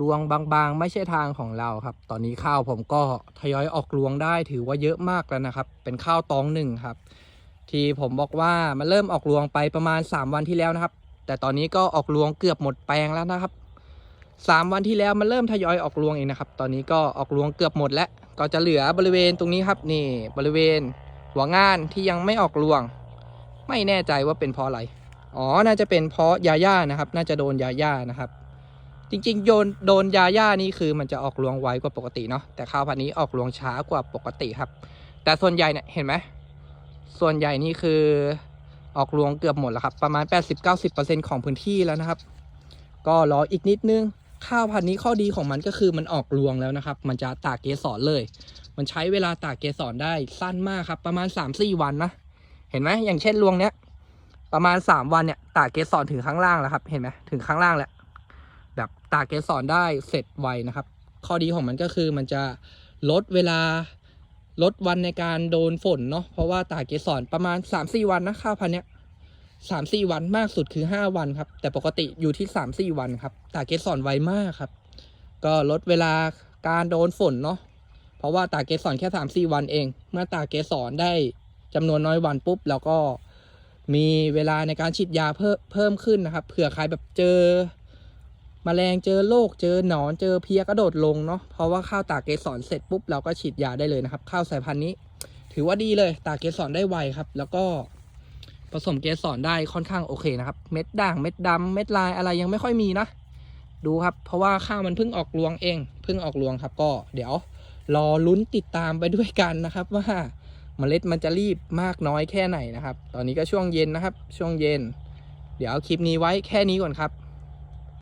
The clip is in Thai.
รวงบางๆ ไม่ใช่ทางของเราครับ ตอนนี้ข้าวผมก็ทยอยออกรวงได้ถือว่าเยอะมากแล้วนะครับ เป็นข้าวตองหนึ่งครับ ที่ผมบอกว่ามันเริ่มออกรวงไปประมาณ 3 วันที่แล้วนะครับ แต่ตอนนี้ก็ออกรวงเกือบหมดแปลงแล้วนะครับ 3 วันที่แล้วมันเริ่มทยอยออกรวงเองนะครับ ตอนนี้ก็ออกรวงเกือบหมดแล้ว ก็จะเหลือบริเวณตรงนี้ครับนี่บริเวณหัวงานที่ยังไม่ออกรวง ไม่แน่ใจว่าเป็นเพราะอะไร อ๋อ น่าจะเป็นเพราะยาย่านะครับ น่าจะโดนยาย่านะครับ จริงๆ โยนโดนยาย่านี่คือมันจะออกรวงไวกว่าปกติเนาะแต่ข้าวพันธุ์นี้ออกรวงช้ากว่าปกติครับ แต่ส่วนใหญ่เนี่ยเห็นไหมส่วนใหญ่นี่คือออกรวงเกือบหมดแล้วครับ ประมาณ 80-90%ของพื้นที่แล้วนะครับ ก็รออีกนิดนึงข้าวพันธุ์นี้ข้อดีของมันก็คือมันออกรวงแล้วนะครับ มันจะตากเกสรเลย มันใช้เวลาตากเกสรได้สั้นมากครับ ประมาณ 3-4 วันนะเห็นไหมอย่างเช่นรวงเนี้ยประมาณ 3 วันเนี่ยตากเกสรถึงข้างล่างแล้วครับ เห็นไหมถึงข้างล่างแล้ว แบบตากเกสรได้เสร็จไวนะครับ ข้อดีของมันก็คือมันจะลดเวลาลดวันในการโดนฝนเนาะเพราะว่าตากเกสรประมาณ 3-4 วันนะข้าวพันเนี้ยสามสี่วันมากสุดคือ5วันครับ แต่ปกติอยู่ที่3-4วันครับตากเกสรไวมากครับ ก็ลดเวลาการโดนฝนเนาะเพราะว่าตากเกสรแค่3-4วันเอง เมื่อตากเกสรได้จำนวนน้อยวันปุ๊บแล้วก็มีเวลาในการฉีดยาเพิ่มเพิ่มขึ้นนะครับเผื่อใครแบบเจอ มแมลงเจอโรคเจอหนอนเจอเพียกระโดดลงเนาะเพราะว่าข้าวตากเกสรเสร็จปุ๊บเราก็ฉีดยาได้เลยนะครับ ข้าวสายพันธุ์นี้ ถือว่าดีเลยตากเกสรได้ไวครับ แล้วก็ผสมเกสรได้ค่อนข้างโอเคนะครับ เม็ดด่างเม็ดดำเม็ดลายอะไรยังไม่ค่อยมีนะ ดูครับ เพราะว่าข้าวมันเพิ่งออกรวงเองเพิ่งออกรวงครับ ก็เดี๋ยวรอลุ้นติดตามไปด้วยกันนะครับ ว่าเมล็ดมันจะรีบมากน้อยแค่ไหนนะครับ ตอนนี้ก็ช่วงเย็นนะครับ ช่วงเย็น เดี๋ยวเอาคลิปนี้ไว้แค่นี้ก่อนครับ